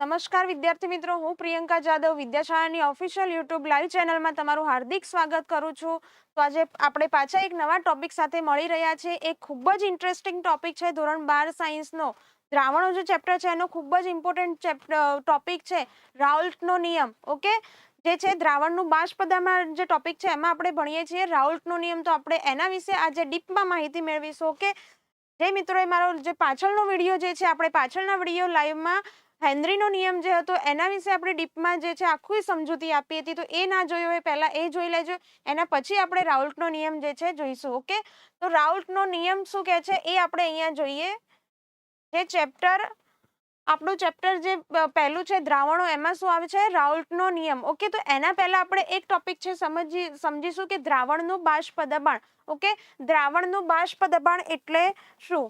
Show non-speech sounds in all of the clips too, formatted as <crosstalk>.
નમસ્કાર વિદ્યાર્થી મિત્રો, હું પ્રિયંકા જાદવ, વિદ્યાશાળાની ઓફિશિયલ યુટ્યુબ લાઈવ ચેનલમાં તમારું હાર્દિક સ્વાગત કરું છું. તો આજે આપણે પાછા એક નવા ટોપિક સાથે મળી રહ્યા છે એક ખૂબ જ ઇન્ટરેસ્ટિંગ ટોપિક છે, ધોરણ બાર સાયન્સનો દ્રાવણો જે ચેપ્ટર છે, એનો ખૂબ જ ઇમ્પોર્ટન્ટ ટોપિક છે, રાઉલ્ટનો નિયમ. ઓકે? જે છે, દ્રાવણનું બાષ્પદામાં જે ટોપિક છે, એમાં આપણે ભણીએ છીએ રાઉલ્ટનો નિયમ. તો આપણે એના વિશે આજે ડીપમાં માહિતી મેળવીશું. ઓકે? જે મિત્રોએ મારો જે પાછળનો વીડિયો જે છે, આપણે પાછળના વીડિયો લાઈવમાં હેનરીનો નિયમ જે હતો, એના વિશે આપણે ડીપમાં જે છે આખું સમજૂતી આપી હતી. તો એ ના જોયો હોય, પહેલાં એ જોઈ લેજો. એના પછી આપણે રાઉલ્ટનો નિયમ જે છે જોઈશું, ઓકે? તો રાઉલ્ટનો નિયમ શું કહે છે એ આપણે અહીંયા જોઈએ. જે ચેપ્ટર, આપણું ચેપ્ટર જે પહેલું છે દ્રાવણો, એમાં શું આવે છે? રાઉલ્ટનો નિયમ, ઓકે? તો એના પહેલાં આપણે એક ટોપિક છે સમજી, સમજીશું કે દ્રાવણનું બાષ્પ દબાણ, ઓકે? દ્રાવણનું બાષ્પ દબાણ એટલે શું,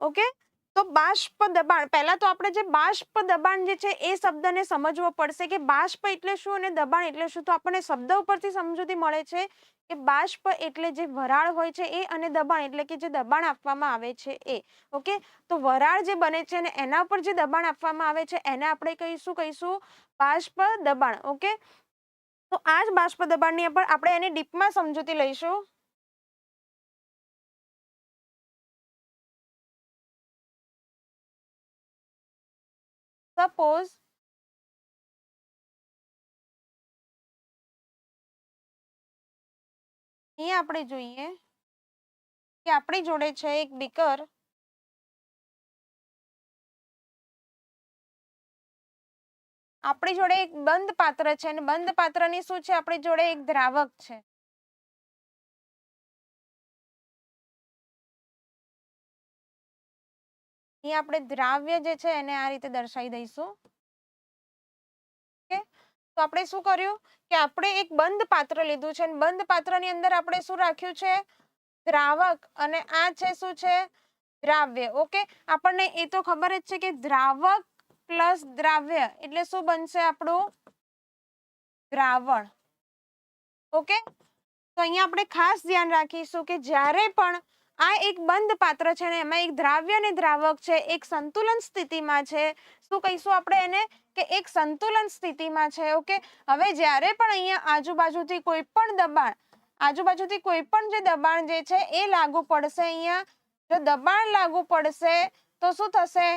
ઓકે? તો બાષ્પ દબાણ, પહેલા તો આપણે જે બાષ્પ દબાણ જે છે એ શબ્દને સમજવો પડશે કે બાષ્પ એટલે શું અને દબાણ એટલે શું? તો આપણને શબ્દ ઉપરથી સમજૂતી મળે છે કે બાષ્પ એટલે જે વરાળ હોય છે એ અને દબાણ એટલે કે જે દબાણ આપવામાં આવે છે એ. ઓકે? તો વરાળ જે બને છે અને એના ઉપર જે દબાણ આપવામાં આવે છે, એને આપણે કહીશું કહીશું બાષ્પ દબાણ. ઓકે? તો આ જ બાષ્પ દબાણની ઉપર આપણે એને ડીપમાં સમજૂતી લઈશું. સપોઝ અહીંયા આપણે જોઈએ કે આપણી જોડે છે એક બીકર. આપણી જોડે એક બંધ પાત્ર છે અને બંધ પાત્રની શું છે? આપણી જોડે એક દ્રાવક છે. અહીં આપણે દ્રાવ્ય જે છે એને આ રીતે દર્શાવી દઈશું. તો આપણે શું કર્યું? કે આપણે એક બંધ પાત્ર લીધું છે બંધ પાત્રની અંદર આપણે શું રાખ્યું છે? દ્રાવક અને આ છે શું છે? દ્રાવ્ય. ઓકે? આપણને એ તો ખબર જ છે કે દ્રાવક પ્લસ દ્રાવ્ય એટલે શું બનશે આપણું? દ્રાવણ. ઓકે? તો અહીંયા આપણે ખાસ ધ્યાન રાખીશું કે જ્યારે પણ આ એક બંધ પાત્ર છે ને એમાં એક દ્રાવ્ય અને દ્રાવક છે, એક સંતુલન સ્થિતિમાં છે. શું કહીશું આપણે એને? કે એક સંતુલન સ્થિતિમાં છે, ઓકે? હવે જ્યારે પણ અહીંયા આજુબાજુથી કોઈ પણ દબાણ, આજુબાજુથી કોઈ પણ જે દબાણ જે છે એ લાગુ પડશે અહીંયા. જો દબાણ લાગુ પડશે તો શું થશે?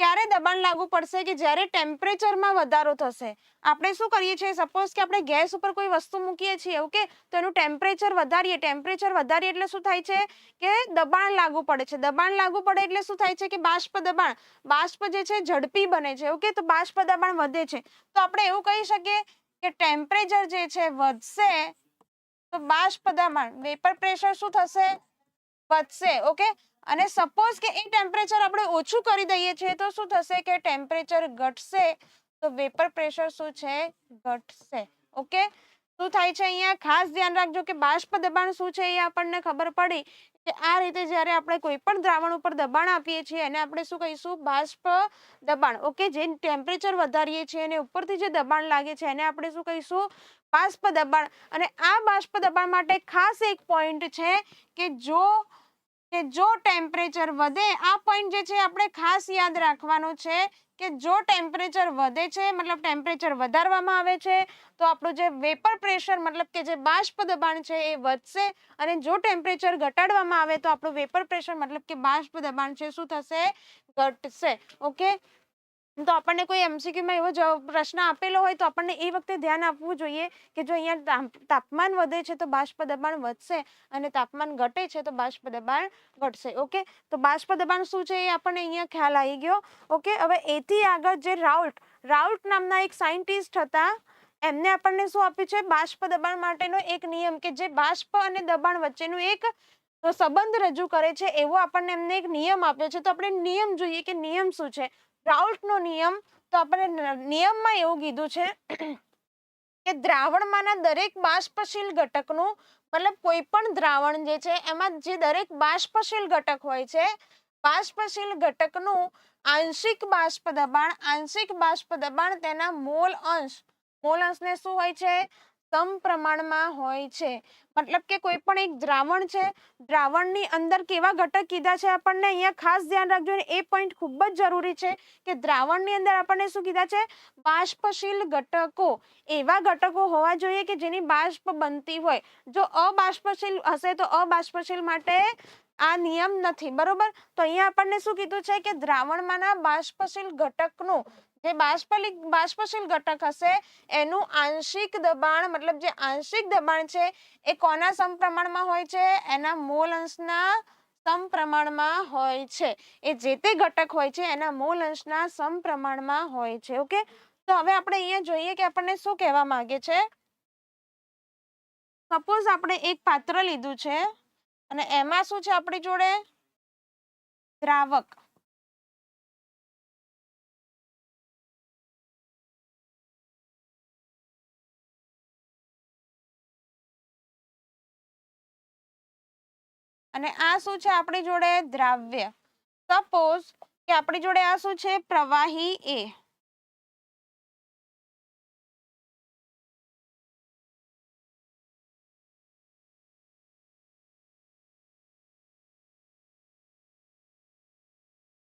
ક્યારે દબાણ લાગુ પડશે કે જ્યારે ટેમ્પરેચરમાં વધારો થશે? આપણે શું કરીએ છીએ? સપોઝ કે આપણે ગેસ ઉપર કોઈ વસ્તુ મૂકીએ છીએ ઓકે તો એનું ટેમ્પરેચર વધારીએ. ટેમ્પરેચર વધારીએ એટલે શું થાય છે? કે દબાણ લાગુ પડે છે. દબાણ લાગુ પડે એટલે શું થાય છે કે બાષ્પ દબાણ, બાષ્પ જે છે ઝડપી બને છે ઓકે તો બાષ્પ દબાણ વધે છે. તો આપણે એવું કહી શકીએ કે ટેમ્પરેચર જે છે વધશે, તો બાષ્પ દબાણ વેપર પ્રેશર શું થશે? વધશે ઓકે અને સપોઝ કે એ ટેમ્પરેચર આપણે ઓછું કરી દઈએ છીએ, તો શું થશે કે ટેમ્પરેચર ઘટશે, તો વેપર પ્રેશર શું છે? ઘટશે ઓકે શું થાય છે અહીંયા? ખાસ ધ્યાન રાખજો કે બાષ્પ દબાણ શું છે એ આપણને ખબર પડી કે આ રીતે જ્યારે આપણે કોઈ પણ દ્રાવણ ઉપર દબાણ આપીએ છીએ, એને આપણે શું કહીશું? બાષ્પ દબાણ ઓકે જે ટેમ્પરેચર વધારીએ છીએ અને ઉપરથી જે દબાણ લાગે છે, એને આપણે શું કહીશું? બાષ્પ દબાણ. અને આ બાષ્પ દબાણ માટે ખાસ એક પોઈન્ટ છે કે જો કે જો ટેમ્પરેચર વધે, આ પોઈન્ટ જે છે આપણે ખાસ યાદ રાખવાનો છે કે જો ટેમ્પરેચર વધે છે, મતલબ ટેમ્પરેચર વધારવામાં આવે છે, તો આપણું જે વેપર પ્રેશર મતલબ કે જે બાષ્પ દબાણ છે એ વધશે અને જો ટેમ્પરેચર ઘટાડવામાં આવે તો આપણું વેપર પ્રેશર મતલબ કે બાષ્પ દબાણ છે શું થશે? ઘટશે. ઓકે તો આપણને કોઈ એમસીક્યુમાં એવો પ્રશ્ન આપેલો હોય તો આપણને એ વખતે ધ્યાન આપવું જોઈએ કે જો અહીંયા તાપ- તાપમાન વધે છે તો બાષ્પ દબાણ વધશે અને તાપમાન ઘટે છે તો બાષ્પ દબાણ ઘટશે. ઓકે તો બાષ્પ દબાણ શું છે એ આપણને અહીંયા ખ્યાલ આવી ગયો. ઓકે હવે એથી આગળ જે રાઉલ્ટ રાઉલ્ટ નામના એક સાયન્ટિસ્ટ હતા, એમને આપણને શું આપ્યું છે? બાષ્પ દબાણ માટેનો એક નિયમ કે જે બાષ્પ અને દબાણ વચ્ચેનું એક સંબંધ રજૂ કરે છે એવો આપણને એમને એક નિયમ આપ્યો છે. તો આપણે નિયમ જોઈએ કે નિયમ શું છે? રાઉલ્ટનો નિયમ, તો આપણે નિયમમાં એવું કીધું છે <clears throat> કે દ્રાવણમાંના દરેક બાષ્પશીલ ઘટકનું, મતલબ કોઈ પણ દ્રાવણ જે છે, એમાં જે દરેક બાષ્પશીલ ઘટક હોય છે, બાષ્પશીલ ઘટકનું આંશિક બાષ્પ દબાણ, આંશિક બાષ્પ દબાણ તેના મોલ અંશ, મોલ અંશને શું હોય છે? સમપ્રમાણમાં હોય છે. મતલબ કે કોઈ પણ એક દ્રાવણ છે, દ્રાવણની અંદર કેવા ઘટક કીધા છે આપણને અહીંયા ખાસ ધ્યાન રાખજો એ પોઈન્ટ ખૂબ જ જરૂરી છે કે દ્રાવણની અંદર આપણને શું કીધા છે? બાષ્પશીલ ઘટકો. એવા ઘટકો હોવા જોઈએ કે જેની બાષ્પ બનતી હોય. જો અબાષ્પશીલ હશે તો અબાષ્પશીલ માટે આ નિયમ નથી, બરોબર? તો અહીંયા આપણને શું કીધું છે કે દ્રાવણમાંના બાષ્પશીલ ઘટકનું જે બાષ્પલિક બાષ્પશીલ ઘટક હશે, એનું આંશિક દબાણ, મતલબ જે આંશિક દબાણ છે, એ કોના સમપ્રમાણમાં હોય છે? એના મોલ અંશના સમપ્રમાણમાં હોય છે. એ જે તે ઘટક હોય છે, એના મૂળ અંશના સમપ્રમાણમાં હોય છે, ઓકે? તો હવે આપણે અહીંયા જોઈએ કે આપણને શું કહેવા માંગે છે? સપોઝ આપણે એક પાત્ર લીધું છે, અને એમાં શું છે આપણી જોડે? દ્રાવક. અને આ શું છે આપણી જોડે દ્રાવ્ય? સપોઝ કે આપણી જોડે આ શું છે? પ્રવાહી એ.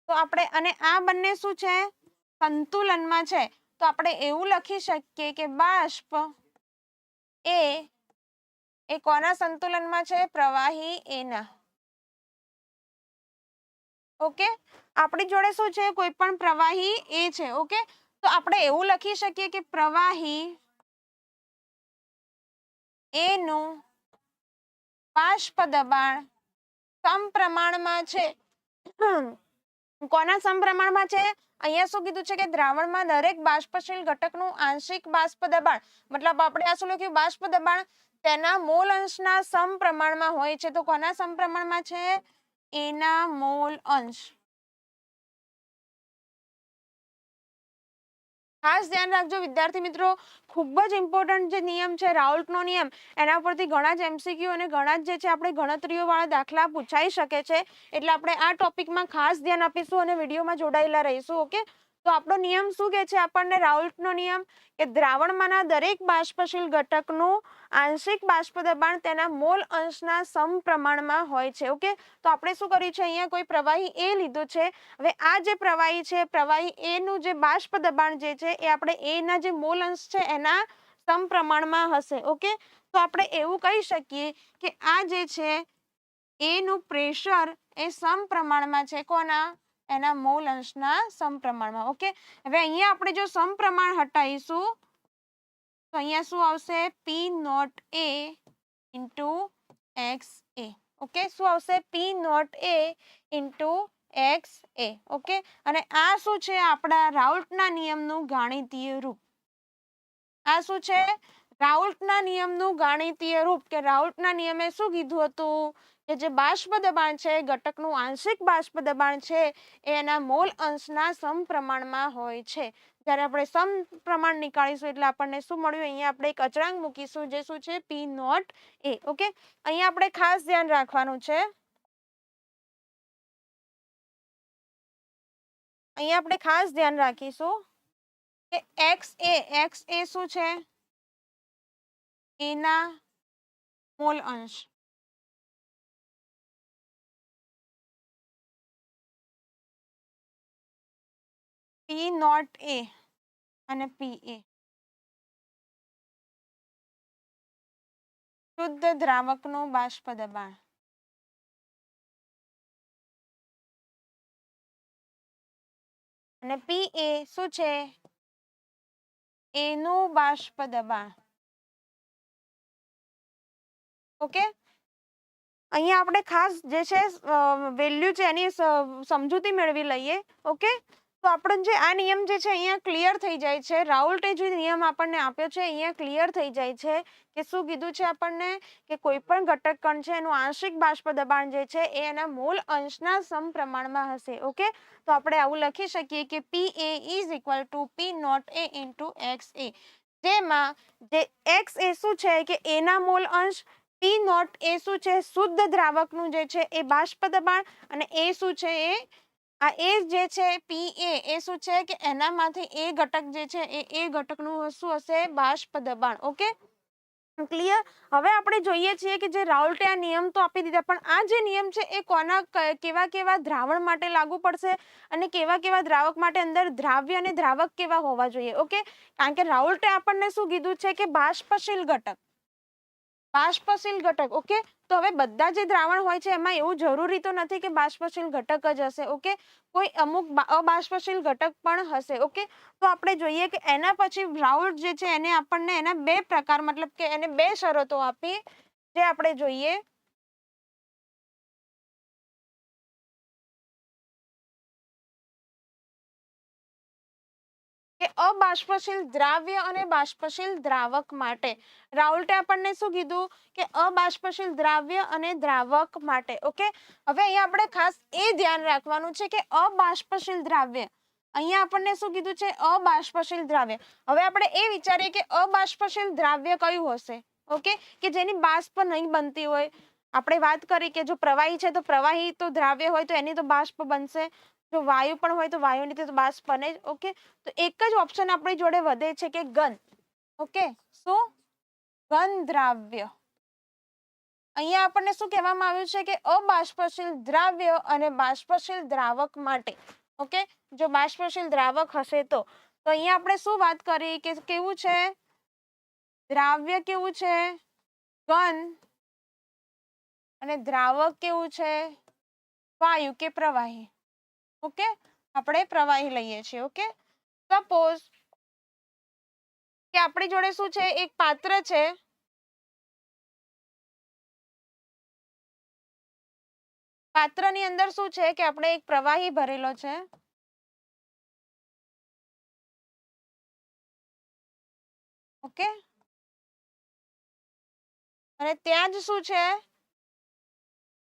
તો આપણે, અને આ બંને શું છે? સંતુલનમાં છે. તો આપણે એવું લખી શકીએ કે બાષ્પ એ એ કોના સંતુલનમાં છે? પ્રવાહી એના. ઓકે? આપણી જોડે શું છે? કોઈ પણ પ્રવાહી એ છે, ઓકે? તો આપણે એવું લખી શકીએ કે પ્રવાહી એનું બાષ્પ દબાણ સમપ્રમાણમાં છે. કોના સમપ્રમાણમાં છે? અહીંયા શું કીધું છે કે દ્રાવણમાં દરેક બાષ્પશીલ ઘટકનું આંશિક બાષ્પ દબાણ મતલબ આપણે આ શું લખ્યું? બાષ્પ દબાણ તેના મોલ અંશના સમપ્રમાણમાં હોય છે. તો કોના સમપ્રમાણમાં છે? એના મોલ અંશ. ખાસ ધ્યાન રાખજો, વિદ્યાર્થી મિત્રો, ખૂબ જ ઇમ્પોર્ટન્ટ જે નિયમ છે, રાઉલ્ટનો નિયમ, એના પરથી ઘણા જ એમસીક્યુ અને ઘણા જ જે છે, આપણે ગણતરીઓવાળા દાખલા પૂછાઈ શકે છે, એટલે આપણે આ ટોપિકમાં ખાસ ધ્યાન આપીશું અને વિડીયોમાં જોડાયેલા રહીશું, ઓકે? તો આપણો નિયમ શું કહે છે આપણને રાઉલ્ટનો નિયમ કે દ્રાવણમાંના દરેક બાષ્પશીલ ઘટકનું આંશિક બાષ્પ દબાણ તેના મોલ અંશના સમપ્રમાણમાં હોય છે, ઓકે? તો આપણે શું કર્યું છે? અહીંયા કોઈ પ્રવાહી એ લીધો છે. હવે આ જે પ્રવાહી છે, પ્રવાહી એનું જે બાષ્પ દબાણ જે છે, એ આપણે એના જે મોલ અંશ છે, એના સમપ્રમાણમાં હશે, ઓકે? તો આપણે એવું કહી શકીએ કે આ જે છે એનું પ્રેશર એ સમપ્રમાણમાં છે, કોના? એના મોલ અંશના સમપ્રમાણમાં, ઓકે? હવે અહીંયા આપણે જો સમપ્રમાણ હટાવીશું તો અહીંયા શું આવશે? P naught A into X A okay શું આવશે? P naught A into X A okay અને આ શું છે? આપણા રાઉલ્ટના નિયમનું ગાણિતીય રૂપ. આ શું છે? રાઉલ્ટના નિયમનું ગાણિતીય રૂપ કે રાઉલ્ટના નિયમે શું કીધું હતું? કે જે બાષ્પ દબાણ છે, ઘટકનું આંશિક બાષ્પ દબાણ છે, એ એના મોલ અંશના સમપ્રમાણમાં હોય છે. જ્યારે આપણે સમપ્રમાણ નીકાળીશું એટલે આપણને શું મળ્યું? અહીંયા આપણે એક અચળાંક મૂકીશું જે શું છે? પી નોટ એ ઓકે અહીંયા આપણે ખાસ ધ્યાન રાખવાનું છે. અહીંયા આપણે ખાસ ધ્યાન રાખીશું કે એક્સ એ એક્સ એ શું છે? એના મોલ અંશ. પી નોટ એ અને પી એ શુદ્ધ દ્રાવકનું બાષ્પ દબાણ. અને પી એ શું છે? એનું બાષ્પ દબાણ. ઓકે? અહીંયા આપણે ખાસ જે છે વેલ્યુ છે એની સમજૂતી મેળવી લઈએ. ઓકે? તો આપણો જે આ નિયમ જે છે અહીંયા ક્લિયર થઈ જાય છે. રાઉલ્ટે જે નિયમ આપણને આપ્યો છે, અહીંયા ક્લિયર થઈ જાય છે કે શું કીધું છે આપણને? કે કોઈ પણ ઘટક કણ છે, એનું આંશિક બાષ્પ દબાણ જે છે, એ એના મૂળ અંશના સમપ્રમાણમાં હશે, ઓકે? તો આપણે આવું લખી શકીએ કે P A is equal to P naught A into X A જેમાં જે એક્સ એ શું છે કે એના મૂળ અંશ પી નોટ એ શું છે? શુદ્ધ દ્રાવકનું જે છે, એ બાષ્પ દબાણ અને એ શું છે એ આ એ જે છે પી એ એ શું છે કે એનામાંથી એ ઘટક જે છે એ એ ઘટકનું શું હશે બાષ્પ દબાણ. ઓકે ક્લિયર હવે આપણે જોઈએ છીએ કે જે રાઉલ્ટે આ નિયમ તો આપી દીધા, પણ આ જે નિયમ છે એ કોના કેવા કેવા દ્રાવણ માટે લાગુ પડશે અને કેવા કેવા દ્રાવક માટે અંદર દ્રાવ્ય અને દ્રાવક કેવા હોવા જોઈએ? ઓકે કારણ કે રાઉલ્ટે આપણને શું કીધું છે કે બાષ્પશીલ ઘટક. બાષ્પશીલ ઘટક ઓકે તો હવે બધા જે દ્રાવણ હોય છે, એમાં એવું જરૂરી તો નથી કે બાષ્પશીલ ઘટક જ હશે ઓકે કોઈ અમુક અબાષ્પશીલ ઘટક પણ હશે ઓકે તો આપણે જોઈએ કે એના પછી રાઉટ જે છે, એને આપણને એના બે પ્રકાર, મતલબ કે એને બે શરતો આપી, જે આપણે જોઈએ કે અબાષ્પશીલ દ્રાવ્ય અને બાષ્પશીલ દ્રાવક માટે. રાઉલ્ટે આપણને શું કીધું? કે અબાષ્પશીલ દ્રાવ્ય અને દ્રાવક માટે. ઓકે? હવે અહીંયા આપણે ખાસ એ ધ્યાન રાખવાનું છે કે અબાષ્પશીલ દ્રાવ્ય. અહીંયા આપણને શું કીધું છે? અબાષ્પશીલ દ્રાવ્ય. હવે આપણે એ વિચારીએ કે અબાષ્પશીલ દ્રાવ્ય કયું હશે? ઓકે? કે જેની બાષ્પ નહીં બનતી હોય. આપણે વાત કરી કે જો પ્રવાહી છે તો પ્રવાહી તો દ્રાવ્ય હોય તો એની તો બાષ્પ બનશે. જો વાયુ પણ હોય તો વાયુની તો બાષ્પ બને જ. ઓકે તો એક જ ઓપ્શન આપણી જોડે વધે છે કે ગન ઓકે શું? ગન દ્રાવ્ય અહીંયા આપણને શું કહેવામાં આવ્યું છે કે અબાષ્પશીલ દ્રાવ્ય અને બાષ્પશીલ દ્રાવક માટે. ઓકે જો બાષ્પશીલ દ્રાવક હશે તો. તો અહીંયા આપણે શું વાત કરી કે કેવું છે? દ્રાવ્ય કેવું છે? ઘન અને દ્રાવક કેવું છે? વાયુ કે પ્રવાહી. ઓકે? આપણે પ્રવાહી લઈએ છીએ, ઓકે? સપોઝ કે આપણી જોડે શું છે? એક પાત્ર છે. પાત્રની અંદર શું છે કે આપણે એક પ્રવાહી ભરેલો છે. ઓકે? અને ત્યાં જ શું છે?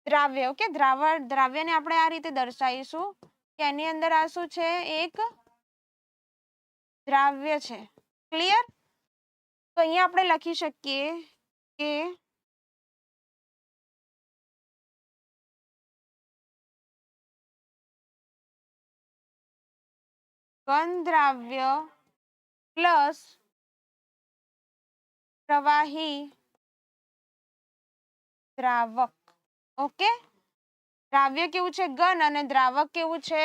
દ્રાવ્ય, ઓકે? દ્રાવણ, દ્રાવ્યને આપણે આ રીતે દર્શાવીશું. એની અંદર આ શું છે? એક દ્રાવ્ય છે. ક્લિયર તો અહીંયા આપણે લખી શકીએ કે દ્રાવ્ય પ્લસ પ્રવાહી દ્રાવક. ઓકે? દ્રાવ્ય કેવું છે? ઘન અને દ્રાવક કેવું છે?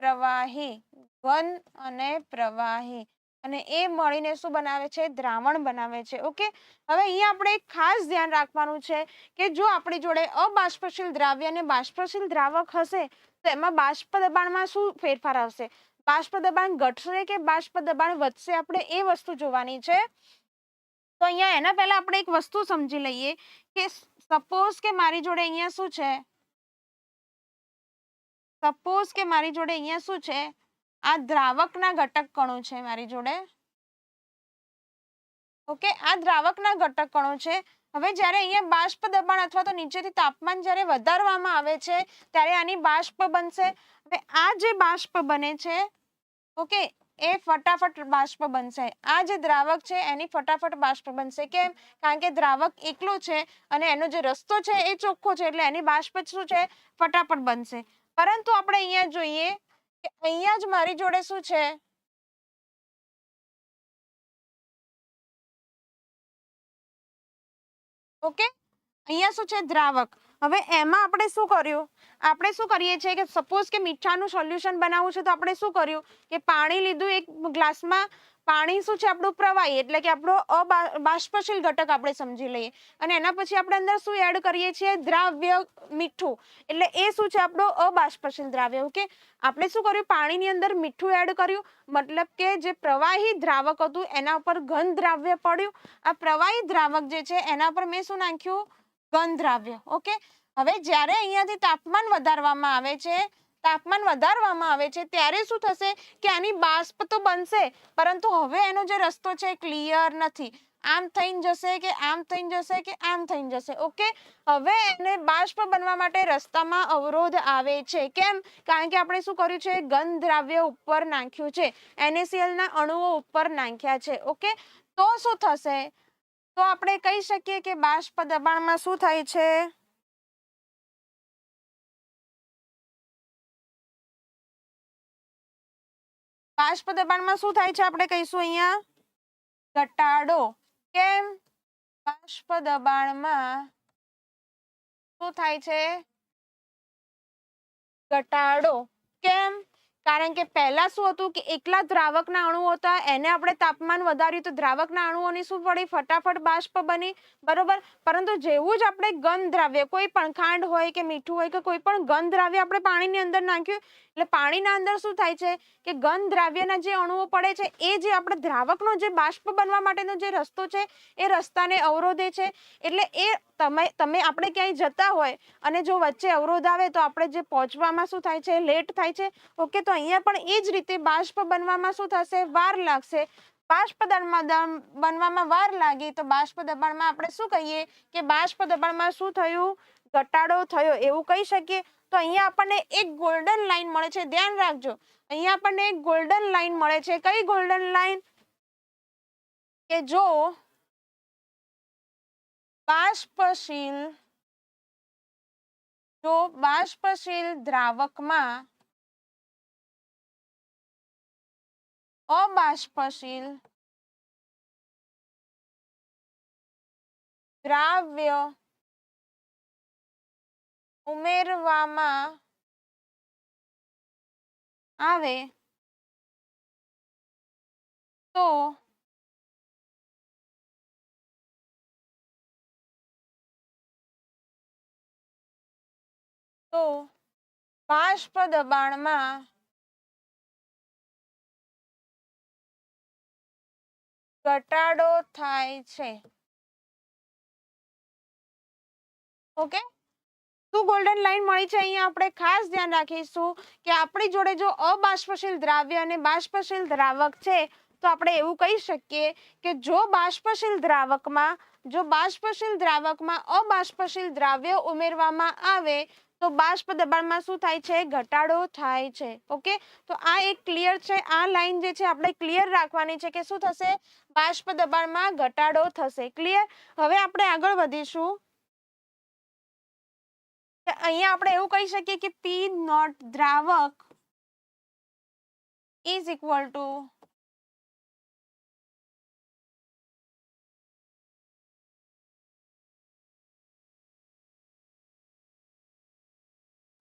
પ્રવાહી. ઘન અને પ્રવાહી. અને એ મળીને શું બનાવે છે? દ્રાવણ બનાવે છે. ઓકે? હવે અહીંયા આપણે ખાસ ધ્યાન રાખવાનું છે કે જો આપણી જોડે અબાષ્પશીલ દ્રાવ્ય અને બાષ્પશીલ દ્રાવક હશે, તો એમાં બાષ્પ દબાણમાં શું ફેરફાર આવશે? બાષ્પ દબાણ ઘટશે કે બાષ્પ દબાણ વધશે? આપણે એ વસ્તુ જોવાની છે. તો અહીંયા એના પહેલા આપણે એક વસ્તુ સમજી લઈએ કે સપોઝ કે મારી જોડે અહીંયા શું છે? સપોઝ કે મારી જોડે અહીંયા શું છે? આ દ્રાવકના ઘટક કણો છે મારી જોડે. ઓકે, આ દ્રાવકના ઘટક કણો છે. હવે જ્યારે અહીંયા બાષ્પ દબાણ અથવા તો નીચેથી તાપમાન જ્યારે વધારવામાં આવે છે, ત્યારે આની બાષ્પ બનશે. હવે આ જે બાષ્પ બને છે, ઓકે, એ ફટાફટ બાષ્પ બનશે. આ જે દ્રાવક છે, એની ફટાફટ બાષ્પ બનશે. કેમ? કારણ કે દ્રાવક એકલો છે અને એનો જે રસ્તો છે એ ચોખ્ખો છે, એટલે એની બાષ્પ શું છે? ફટાફટ બનશે. પરંતુ આપણે અહીંયા જોઈએ કે અહીંયા જ મારી જોડે શું છે? ઓકે? અહીંયા શું છે? દ્રાવક. હવે એમાં આપણે શું કર્યું? આપણે શું કરીએ છીએ કે સપોઝ કે મીઠાનું સોલ્યુશન બનાવવું છે તો આપણે શું કર્યું? કે પાણી લીધું એક ગ્લાસમાં પાણી શું છે આપણું પ્રવાહી? એટલે કે આપણો બાષ્પશીલ ઘટક આપણે સમજી લઈએ. અને એના પછી આપણે અંદર શું એડ કરીએ છીએ? દ્રાવ્ય મીઠું. એટલે એ શું છે આપણો અબાષ્પશીલ દ્રાવ્ય ઓકે આપણે શું કર્યું? પાણીની અંદર મીઠું એડ કર્યું. મતલબ કે જે પ્રવાહી દ્રાવક હતું, એના ઉપર ઘન દ્રાવ્ય પડ્યું. આ પ્રવાહી દ્રાવક જે છે, એના પર મેં શું નાખ્યું? ઘન દ્રાવ્ય ઓકે હવે જ્યારે અહીંયાથી તાપમાન વધારવામાં આવે છે તાપમાન વધારવામાં આવે છે, ત્યારે શું થશે કે આની બાષ્પ તો બનશે, પરંતુ હવે એનો જે રસ્તો છે ક્લિયર નથી. આમ થઈને જશે કે આમ થઈને જશે કે આમ થઈને જશે ઓકે હવે એને બાષ્પ બનવા માટે રસ્તામાં અવરોધ આવે છે. કેમ? કારણ કે આપણે શું કર્યું છે? ગંધ દ્રાવ્ય ઉપર નાખ્યું છે. એનએસીએલના અણુઓ ઉપર નાખ્યા છે ઓકે તો શું થશે? તો આપણે કહી શકીએ કે બાષ્પ દબાણમાં શું થાય છે? બાષ્પ દબાણમાં શું થાય છે? આપણે કહીશું અહીંયા. ઘટાડો. કેમ? બાષ્પ દબાણમાં શું થાય છે? ઘટાડો. કેમ? કારણ કે પહેલા શું હતું કે એકલા દ્રાવકના અણુઓ હતા, એને આપણે તાપમાન વધાર્યું તો દ્રાવકના અણુઓની શું પડી? ફટાફટ બાષ્પ બની. બરોબર? પરંતુ જેવું જ આપણે ગંધ દ્રાવ્ય, કોઈ પણ ખાંડ હોય કે મીઠું હોય કે કોઈ પણ ઘન દ્રાવ્ય આપણે પાણીની અંદર નાખ્યું. એટલે પાણીના અંદર શું થાય છે કે ઘન દ્રાવ્યના જે અણુઓ પડે છે, એ જે આપણે દ્રાવકનો જે બાષ્પ બનવા માટેનો જે રસ્તો છે, એ રસ્તાને અવરોધે છે. એટલે એ તમે તમે આપણે ક્યાંય જતા હોય અને જો વચ્ચે અવરોધ આવે તો આપણે જે પહોંચવામાં શું થાય છે લેટ થાય છે ઓકે તો અહીંયા પણ એ જ રીતે બાષ્પ બનવામાં શું થશે? વાર લાગશે. બાષ્પ દળમાં બનવામાં વાર લાગે તો બાષ્પ દબાણમાં આપણે શું કહીએ કે બાષ્પ દબાણમાં શું થયું? ઘટાડો થયો, એવું કહી શકીએ? તો અહીંયા આપણને એક ગોલ્ડન લાઈન મળે છે, ધ્યાન રાખજો. અહીંયા આપણને એક ગોલ્ડન લાઈન મળે છે. કઈ ગોલ્ડન લાઈન કે જો બાષ્પશીલ જો બાષ્પશીલ દ્રાવકમાં અબાષ્પશીલ દ્રાવ્ય ઉમેરવામાં આવે તો તો બાષ્પ દબાણમાં ઘટાડો થાય છે. ઓકે? શું ગોલ્ડન લાઈન મળી છે અહીંયા આપણે ખાસ ધ્યાન રાખીશું કે આપણી જોડે જો અબાષ્પશીલ દ્રાવ્ય અને બાષ્પશીલ દ્રાવક છે, તો આપણે એવું કહી શકીએ કે જો બાષ્પશીલ દ્રાવકમાં, જો બાષ્પશીલ દ્રાવકમાં અબાષ્પશીલ દ્રાવ્ય ઉમેરવામાં આવે તો બાષ્પ દબાણમાં શું થાય છે? ઘટાડો થાય છે. ઓકે? તો આ એક ક્લિયર છે. આ લાઈન જે છે, આપણે ક્લિયર રાખવાની છે કે શું થશે? બાષ્પ દબાણમાં ઘટાડો થશે. ક્લિયર હવે આપણે આગળ વધીશું. અહીંયા આપણે એવું કહી શકીએ કે પી નોટ દ્રાવક ઇઝ ઇક્વલ ટુ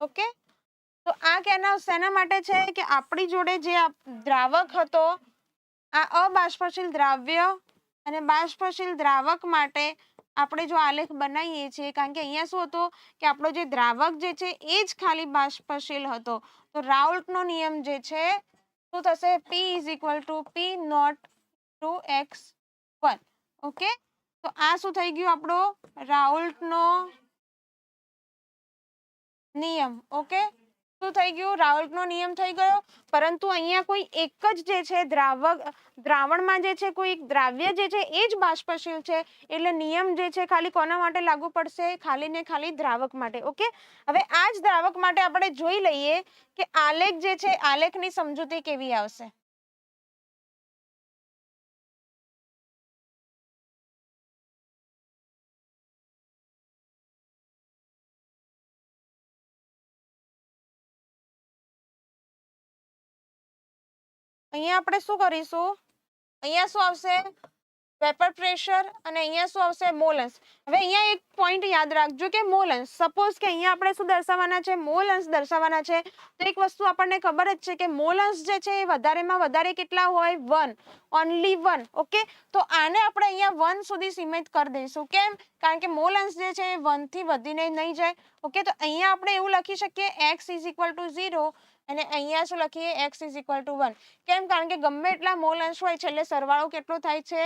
ઓકે? તો આ કેના શેના માટે છે કે આપણી જોડે જે દ્રાવક હતો, આ અબાષ્પશીલ દ્રાવ્ય અને બાષ્પશીલ દ્રાવક માટે આપણે જો આલેખ બનાવીએ છીએ, કારણ કે અહીંયા શું હતું કે આપણો જે દ્રાવક જે છે એ જ ખાલી બાષ્પશીલ હતો. તો રાઉલ્ટનો નિયમ જે છે, શું થશે? P is equal to P naught to X one okay? તો આ શું થઈ ગયું આપણો? રાઉલ્ટનો નિયમ, ઓકે? શું થઈ ગયું? રાઉલ્ટનો નિયમ થઈ ગયો? પરંતુ અહીંયા કોઈ એક જ જે છે, દ્રાવક, દ્રાવણમાં જે છે, કોઈ દ્રાવ્ય જે છે, એ જ બાષ્પશીલ છે. એટલે નિયમ જે છે, ખાલી કોના માટે લાગુ પડશે? ખાલી ને ખાલી દ્રાવક માટે, ઓકે? હવે આ જ દ્રાવક માટે આપણે જોઈ લઈએ કે આલેખ જે છે, આલેખની સમજૂતી કેવી આવશે. અહીંયા આપણે શું કરીશું? અહીંયા શું આવશે? વેપર પ્રેશર અને અહીંયા શું આવશે? મોલન્સ હવે અહીંયા એક પોઈન્ટ યાદ રાખજો કે મોલન્સ સપોઝ કે અહીંયા આપણે શું દર્શાવવાના છે? મોલન્સ દર્શાવવાના છે. તો એક વસ્તુ આપણને ખબર જ છે કે મોલન્સ જે છે એ વધારેમાં વધારે કેટલા હોય? વન ઓનલી વન ઓકે તો આને આપણે અહીંયા વન સુધી સીમિત કરી દઈશું. કેમ? કારણ કે મોલન્સ જે છે એ વનથી વધીને નહીં જાય. ઓકે તો અહીંયા આપણે એવું લખી શકીએ X is equal to zero અને અહીંયા શું લખીએ? X is equal to one કેમ? કારણ કે ગમે એટલા મોલ અંશ હોય, છેલ્લે સરવાળો કેટલો થાય છે?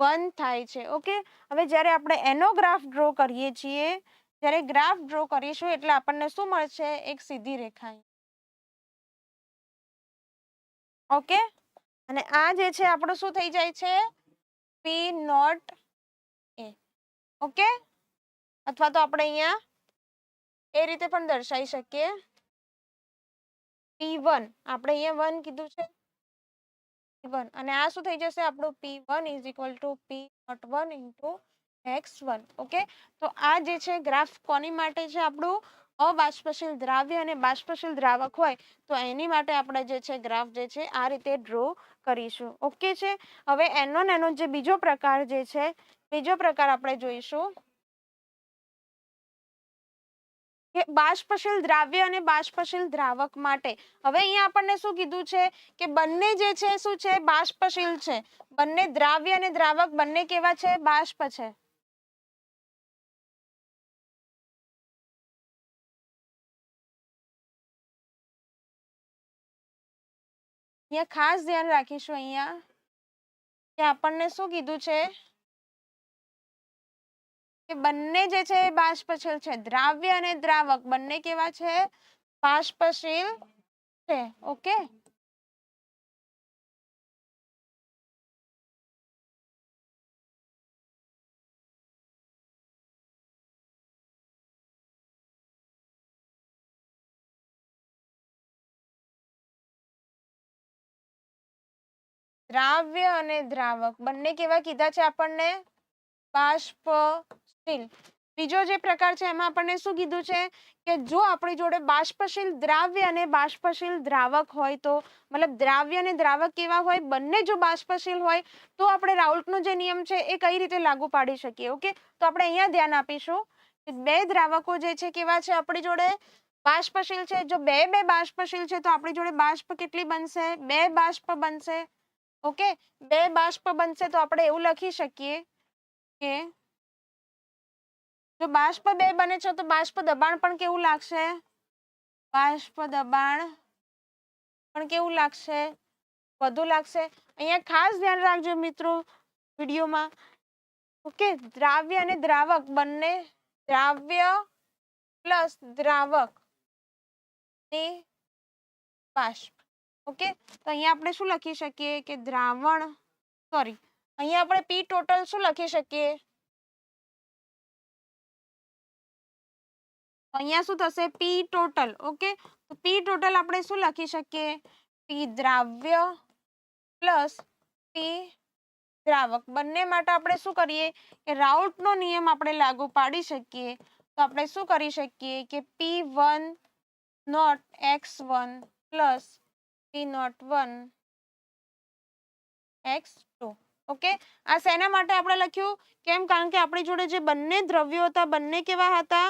વન થાય છે. ઓકે હવે જ્યારે આપણે એનો ગ્રાફ ડ્રો કરીએ છીએ, જ્યારે ગ્રાફ ડ્રો કરીશું, એટલે આપણને શું મળશે? એક સીધી રેખા ઓકે અને આ જે છે, આપણું શું થઈ જાય છે? પી નોટ એ ઓકે અથવા તો આપણે અહીંયા એ રીતે પણ દર્શાવી શકીએ. પી વન આપણે અહીંયા વન કીધું છે. વન અને આ શું થઈ જશે? આપણું P one is equal to P naught one into X one okay તો આ જે છે ગ્રાફ કોની માટે છે આપણું? અબાષ્પશીલ દ્રાવ્ય અને બાષ્પશીલ દ્રાવક હોય, તો એની માટે આપણે જે છે ગ્રાફ જે છે, આ રીતે ડ્રો કરીશું. ઓકે છે? હવે એનો એનો જે બીજો પ્રકાર જે છે, બીજો પ્રકાર આપણે જોઈશું. બાષ્પશીલ દ્રાવ્ય અને બાષ્પશીલ દ્રાવક માટે. હવે અહીંયા આપણને શું કીધું છે કે બંને જે છે શું છે? બાષ્પશીલ છે. બંને દ્રાવ્ય અને દ્રાવક બંને કેવા છે? બાષ્પ છે. અહીંયા ખાસ ધ્યાન રાખીશું અહીંયા કે આપણને શું કીધું છે? બંને જે છે એ બાષ્પશીલ છે. દ્રાવ્ય અને દ્રાવક બંને કેવા છે? બાષ્પશીલ છે. ઓકે? દ્રાવ્ય અને દ્રાવક બંને કેવા કીધા છે આપણને? બાષ્પશીલ બીજો જે પ્રકાર છે, એમાં આપણને શું કીધું છે કે જો આપણી જોડે બાષ્પશીલ દ્રાવ્ય અને બાષ્પશીલ દ્રાવક હોય તો, મતલબ દ્રાવ્ય અને દ્રાવક કેવા હોય? બંને જો બાષ્પશીલ હોય, તો આપણે રાઉલ્ટનો જે નિયમ છે, એ કઈ રીતે લાગુ પાડી શકીએ? ઓકે? તો આપણે અહીંયા ધ્યાન આપીશું કે બે દ્રાવકો જે છે, કેવા છે આપણી જોડે? બાષ્પશીલ છે. જો બે બે બાષ્પશીલ છે, તો આપણી જોડે બાષ્પ કેટલી બનશે? બે બાષ્પ બનશે. ઓકે? બે બાષ્પ બનશે તો આપણે એવું લખી શકીએ કે જો બાષ્પ બે બને છે, તો બાષ્પ દબાણ પણ કેવું લાગશે? બાષ્પ દબાણ પણ કેવું લાગશે? વધુ લાગશે? અહીંયા ખાસ ધ્યાન રાખજો મિત્રો વિડીયોમાં. ઓકે, દ્રાવ્ય અને દ્રાવક, બંને દ્રાવ્ય પ્લસ દ્રાવક ને બાષ્પ. ઓકે, તો અહીંયા આપણે શું લખી શકીએ કે દ્રાવણ? સોરી, અહીંયા આપણે પી ટોટલ શું લખી શકીએ? અહીંયા શું થશે? પી ટોટલ ઓકે તો પી ટોટલ આપણે શું લખી શકીએ? પી દ્રાવ્ય પ્લસ પી દ્રાવક. બંને માટે આપણે શું કરીએ? કે રાઉટનો નિયમ આપણે લાગુ પાડી શકીએ. તો આપણે શું કરી શકીએ? કે P one naught X one plus P naught one X two okay આ શેના માટે આપણે લખ્યું? કેમ? કારણ કે આપણી જોડે જે બંને દ્રવ્યો હતા, બંને કેવા હતા?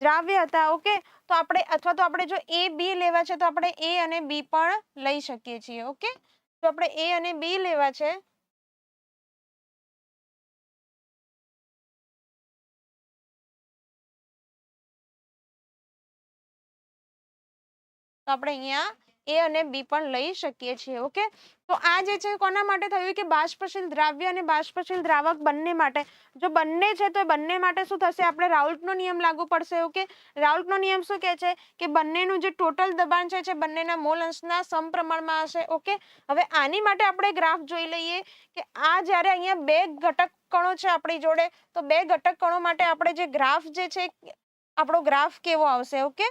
દ્રાવ્ય હતા ઓકે તો આપણે, અથવા તો આપણે જો એ બી લેવા છે, તો આપણે એ અને બી પણ લઈ શકીએ છીએ ઓકે તો આપણે એ અને બી લેવા છે. તો આપણે અહીંયા એ અને બી પણ લઈ શકીએ છીએ, ઓકે? તો આ જે છે કોના માટે થયું? કે બાષ્પશીલ દ્રાવ્ય અને બાષ્પશીલ દ્રાવક બંને માટે. જો બંને છે તો બંને માટે શું થશે? આપણે રાઉલ્ટનો નિયમ લાગુ પડશે, ઓકે? રાઉલ્ટનો નિયમ શું કહે છે? કે બંનેનું જે ટોટલ દબાણ છે છે બંનેના મોલ અંશના સમપ્રમાણમાં હશે, ઓકે? હવે આની માટે આપણે ગ્રાફ જોઈ લઈએ કે આ જ્યારે અહીંયા બે ઘટક કણો છે આપણી જોડે, તો બે ઘટક કણો માટે આપણે જે ગ્રાફ જે છે આપણો ગ્રાફ કેવો આવશે, ઓકે?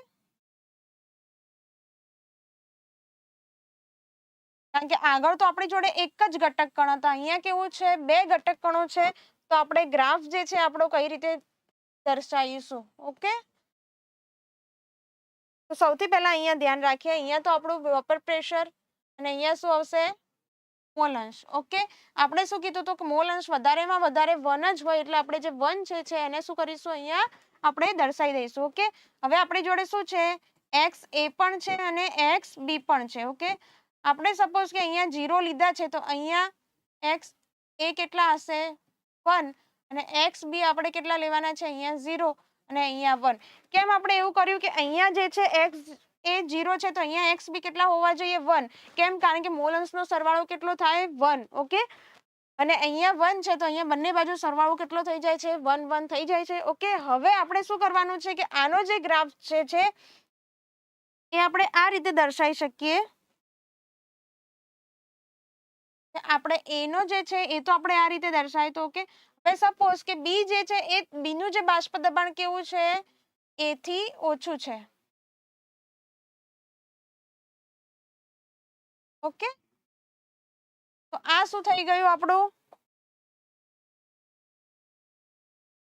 કારણ કે આગળ તો આપણી જોડે એક જ ઘટક કણ હતા. અહીંયા કેવું છે? બે ઘટક કણો છે. તો આપણે ગ્રાફ જે છે આપણો કઈ રીતે દર્શાવીશું? ઓકે? તો સૌથી પહેલા અહીંયા ધ્યાન રાખીએ. અહીંયા તો આપણું વેપર પ્રેશર અને અહીંયા શું આવશે? મોલ અંશ. ઓકે? આપણે શું કીધું હતું કે મોલ અંશ વધારેમાં વધારે વન જ હોય એટલે આપણે જે વન છે છે એને શું કરીશું? અહીંયા આપણે દર્શાવી દઈશું. ઓકે? હવે આપણી જોડે શું છે? એક્સ એ પણ છે અને એક્સ બી પણ છે. ઓકે? આપણે સપોઝ કે અહીંયા જીરો લીધા છે, તો અહીંયા એક્સ એ કેટલા હશે? વન અને એક્સ બી આપણે કેટલા લેવાના છે? અહીંયા ઝીરો અને અહીંયા વન કેમ આપણે એવું કર્યું કે અહીંયા જે છે એક્સ એ જીરો છે, તો અહીંયા એક્સ બી કેટલા હોવા જોઈએ? વન કેમ? કારણ કે મોલ અંશનો સરવાળો કેટલો થાય? વન ઓકે અને અહીંયા વન છે, તો અહીંયા બંને બાજુ સરવાળો કેટલો થઈ જાય છે? વન વન થઈ જાય છે. ઓકે હવે આપણે શું કરવાનું છે કે આનો જે ગ્રાફ છે, એ આપણે આ રીતે દર્શાવી શકીએ. આપણે એનો જે છે એ તો આપણે આ રીતે દર્શાવી તો કે હવે સપોઝ કે બી જે છે એ, બીનું જે બાષ્પ દબાણ કેવું છે? એ થી ઓછું છે. ઓકે? તો આ શું થઈ ગયું આપણું?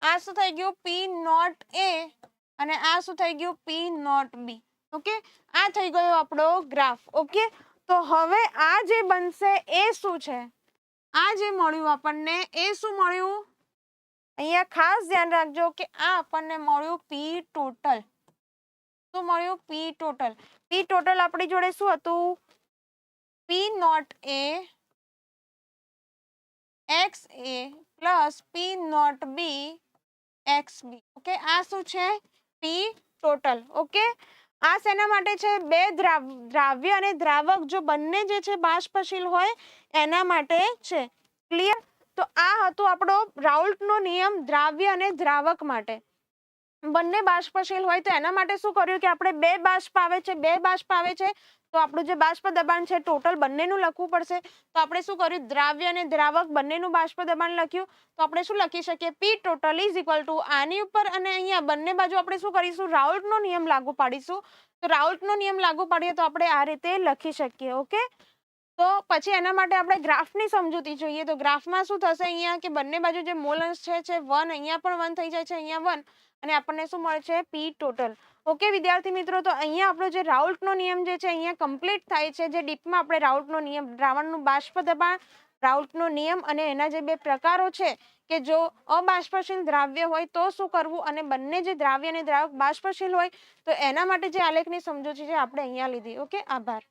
આ શું થઈ ગયું? પી નોટ એ અને આ શું થઈ ગયું? P naught B. ઓકે? આ થઈ ગયો આપણો ગ્રાફ. ઓકે? તો હવે આ જે બનશે એ શું છે? આ જે મળ્યું આપણને, એ શું મળ્યું? અહીંયા ખાસ ધ્યાન રાખજો કે આ આપણને મળ્યું પી ટોટલ શું મળ્યું? પી ટોટલ પી ટોટલ આપણી જોડે શું હતું? P naught A X A plus P naught B X B okay આ શું છે? પી ટોટલ ઓકે આ શેના માટે છે બે દ્રાવ, દ્રાવ્ય અને દ્રાવક. જો બંને જે છે બાષ્પશીલ હોય, એના માટે છે. ક્લિયર તો આ હતો આપણો રાઉલ્ટનો નિયમ દ્રાવ્ય અને દ્રાવક માટે. બંને બાષ્પશીલ હોય તો એના માટે શું કર્યું કે આપણે બે બાષ્પ આવે છે, બે બાષ્પ આવે છે. તો આપણું જે બાષ્પ દબાણ છે ટોટલ બંનેનું લખવું પડશે. તો આપણે શું કર્યું? દ્રાવ્ય અને દ્રાવક બંનેનું બાષ્પ દબાણ લખ્યું. તો આપણે શું લખી શકીએ? P total is equal to આની ઉપર અને અહીંયા બંને બાજુ આપણે શું કરીશું? રાઉલ્ટનો નિયમ લાગુ પાડીશું. તો રાઉલ્ટનો નિયમ લાગુ પાડીએ તો આપણે આ રીતે લખી શકીએ, ઓકે? તો પછી એના માટે આપણે ગ્રાફની સમજૂતી જોઈએ. તો ગ્રાફમાં શું થશે અહીંયા કે બંને બાજુ જે મોલ અંશ છે છે વન અહીંયા પણ વન થઈ જાય છે, અહીંયા વન અને આપણને શું મળે છે? પી ટોટલ ઓકે વિદ્યાર્થી મિત્રો, તો અહીંયા આપણો જે રાઉલ્ટનો નિયમ જે છે, અહીંયા કમ્પ્લીટ થાય છે. જે ડીપમાં આપણે રાઉલ્ટનો નિયમ, દ્રાવણનું બાષ્પ દબાણ રાઉલ્ટનો નિયમ અને એના જે બે પ્રકારો છે કે જો અબાષ્પશીલ દ્રાવ્ય હોય, તો શું કરવું? અને બંને જે દ્રાવ્ય અને દ્રાવક બાષ્પશીલ હોય, તો એના માટે જે આલેખની સમજૂતી છે, આપણે અહીંયા લીધી. ઓકે આભાર.